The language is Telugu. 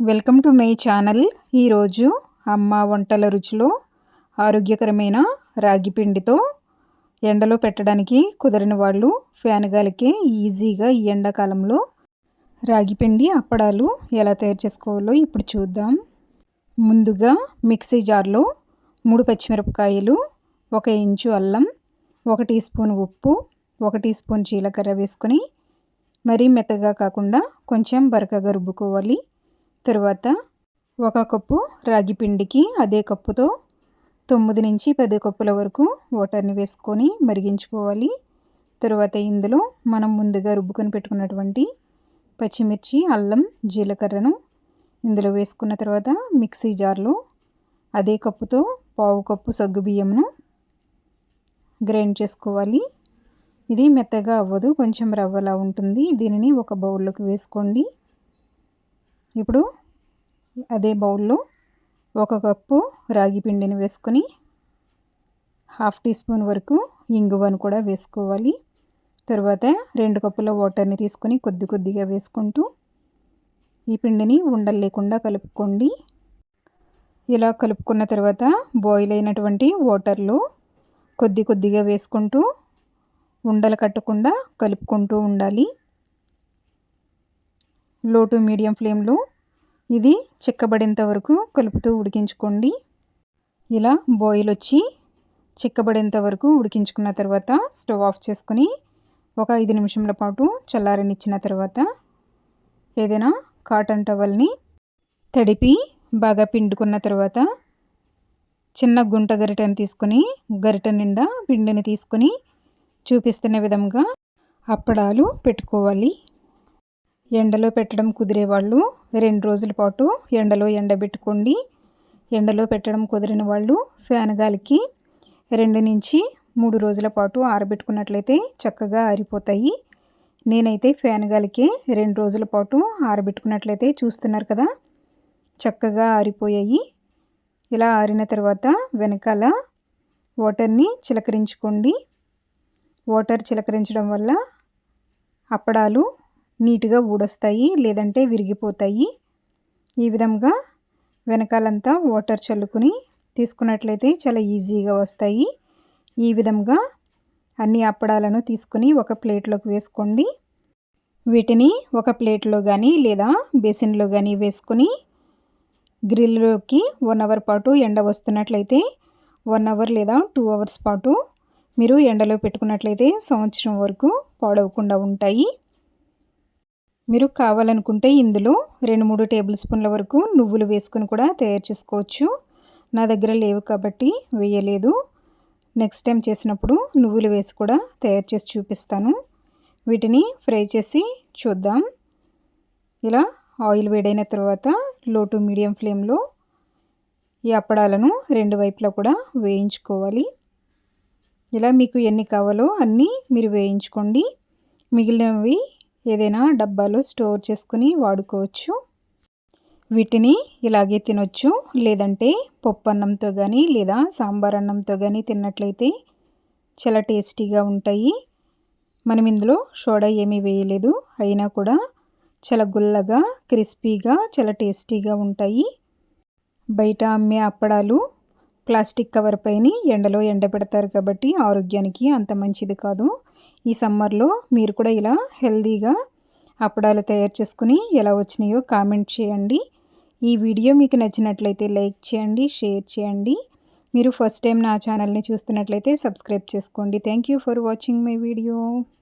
Welcome to my channel. ఈరోజు అమ్మ వంటల రుచిలో ఆరోగ్యకరమైన రాగి పిండితో ఎండలో పెట్టడానికి కుదరని వాళ్ళు ఫ్యాన్ గాలికి ఈజీగా ఈ ఎండాకాలంలో రాగి పిండి అప్పడాలు ఎలా తయారు చేసుకోవాలో ఇప్పుడు చూద్దాం. ముందుగా మిక్సీ జార్లో మూడు పచ్చిమిరపకాయలు ఒక ఇంచు అల్లం ఒక టీ స్పూన్ ఉప్పు ఒక టీ స్పూన్ జీలకర్ర వేసుకొని మరీ మెత్తగా కాకుండా కొంచెం బరకగా రుబ్బుకోవాలి. తరువాత ఒక కప్పు రాగి పిండికి అదే కప్పుతో తొమ్మిది నుంచి పది కప్పుల వరకు వాటర్ని వేసుకొని మరిగించుకోవాలి. తరువాత ఇందులో మనం ముందుగా రుబ్బుకొని పెట్టుకున్నటువంటి పచ్చిమిర్చి అల్లం జీలకర్రను ఇందులో వేసుకున్న తర్వాత మిక్సీ జార్లో అదే కప్పుతో పావు కప్పు సగ్గుబియ్యంను గ్రైండ్ చేసుకోవాలి. ఇది మెత్తగా అవ్వదు కొంచెం రవ్వలా ఉంటుంది. దీనిని ఒక బౌల్లోకి వేసుకోండి. ఇప్పుడు అదే బౌల్లో ఒక కప్పు రాగి పిండిని వేసుకొని హాఫ్ టీ స్పూన్ వరకు ఇంగువను కూడా వేసుకోవాలి. తర్వాత రెండు కప్పుల వాటర్ని తీసుకొని కొద్ది కొద్దిగా వేసుకుంటూ ఈ పిండిని ఉండలు లేకుండా కలుపుకోండి. ఇలా కలుపుకున్న తర్వాత బాయిల్ అయినటువంటి వాటర్లో కొద్ది కొద్దిగా వేసుకుంటూ ఉండలు కట్టకుండా కలుపుకుంటూ ఉండాలి. లో టు మీడియం ఫ్లేమ్లో ఇది చిక్కబడేంత వరకు కలుపుతూ ఉడికించుకోండి. ఇలా బాయిల్ వచ్చి చిక్కబడేంత వరకు ఉడికించుకున్న తర్వాత స్టవ్ ఆఫ్ చేసుకుని ఒక ఐదు నిమిషంల పాటు చల్లారనిచ్చిన తర్వాత ఏదైనా కాటన్ టవల్ని తడిపి బాగా పిండుకున్న తర్వాత చిన్న గుంట గరిటెని తీసుకొని గరిట నిండా పిండిని తీసుకొని చూపిస్తున్న విధంగా అప్పడాలు పెట్టుకోవాలి. ఎండలో పెట్టడం కుదిరే వాళ్ళు రెండు రోజుల పాటు ఎండలో ఎండబెట్టుకోండి. ఎండలో పెట్టడం కుదిరిన వాళ్ళు ఫ్యాన్ గాలికి రెండు నుంచి మూడు రోజుల పాటు ఆరబెట్టుకున్నట్లయితే చక్కగా ఆరిపోతాయి. నేనైతే ఫ్యాన్ గాలికి రెండు రోజుల పాటు ఆరబెట్టుకున్నట్లయితే చూస్తున్నారు కదా చక్కగా ఆరిపోయాయి. ఇలా ఆరిన తర్వాత వెనకాల వాటర్ని చిలకరించుకోండి. వాటర్ చిలకరించడం వల్ల అప్పడాలు నీట్గా ఊడొస్తాయి లేదంటే విరిగిపోతాయి. ఈ విధంగా వెనకాలంతా వాటర్ చల్లుకుని తీసుకున్నట్లయితే చాలా ఈజీగా వస్తాయి. ఈ విధంగా అన్ని అప్పడాలను తీసుకుని ఒక ప్లేట్లోకి వేసుకోండి. వీటిని ఒక ప్లేట్లో కానీ లేదా బేసిన్లో కానీ వేసుకొని గ్రిల్లోకి వన్ అవర్ పాటు ఎండ వస్తున్నట్లయితే వన్ అవర్ లేదా టూ అవర్స్ పాటు మీరు ఎండలో పెట్టుకున్నట్లయితే సంవత్సరం వరకు పాడవకుండా ఉంటాయి. మీరు కావాలనుకుంటే ఇందులో రెండు మూడు టేబుల్ స్పూన్ల వరకు నువ్వులు వేసుకొని కూడా తయారు చేసుకోవచ్చు. నా దగ్గర లేవు కాబట్టి వేయలేదు. నెక్స్ట్ టైం చేసినప్పుడు నువ్వులు వేసి కూడా తయారు చేసి చూపిస్తాను. వీటిని ఫ్రై చేసి చూద్దాం. ఇలా ఆయిల్ వేడైన తర్వాత లో టు మీడియం ఫ్లేమ్లో ఈ అప్పడాలను రెండు వైపులా కూడా వేయించుకోవాలి. ఇలా మీకు ఎన్ని కావాలో అన్నీ మీరు వేయించుకోండి. మిగిలినవి ఏదైనా డబ్బాలో స్టోర్ చేసుకుని వాడుకోవచ్చు. వీటిని ఇలాగే తినొచ్చు. లేదంటే పప్పు అన్నంతో కానీ లేదా సాంబార్ అన్నంతో కానీ తిన్నట్లయితే చాలా టేస్టీగా ఉంటాయి. మనం ఇందులో సోడా ఏమీ వేయలేదు. అయినా కూడా చాలా గుల్లగా క్రిస్పీగా చాలా టేస్టీగా ఉంటాయి. బయట అమ్మే అప్పడాలు ప్లాస్టిక్ కవర్ పైన ఎండలో ఎండబెడతారు కాబట్టి ఆరోగ్యానికి అంత మంచిది కాదు. ఈ సమ్మర్లో మీరు కూడా ఇలా హెల్దీగా అప్పడాలు తయారు చేసుకుని ఎలా వచ్చినాయో కామెంట్ చేయండి. ఈ వీడియో మీకు నచ్చినట్లయితే లైక్ చేయండి షేర్ చేయండి. మీరు ఫస్ట్ టైం నా ఛానల్ని చూస్తున్నట్లయితే సబ్స్క్రైబ్ చేసుకోండి. Thank you for watching my video.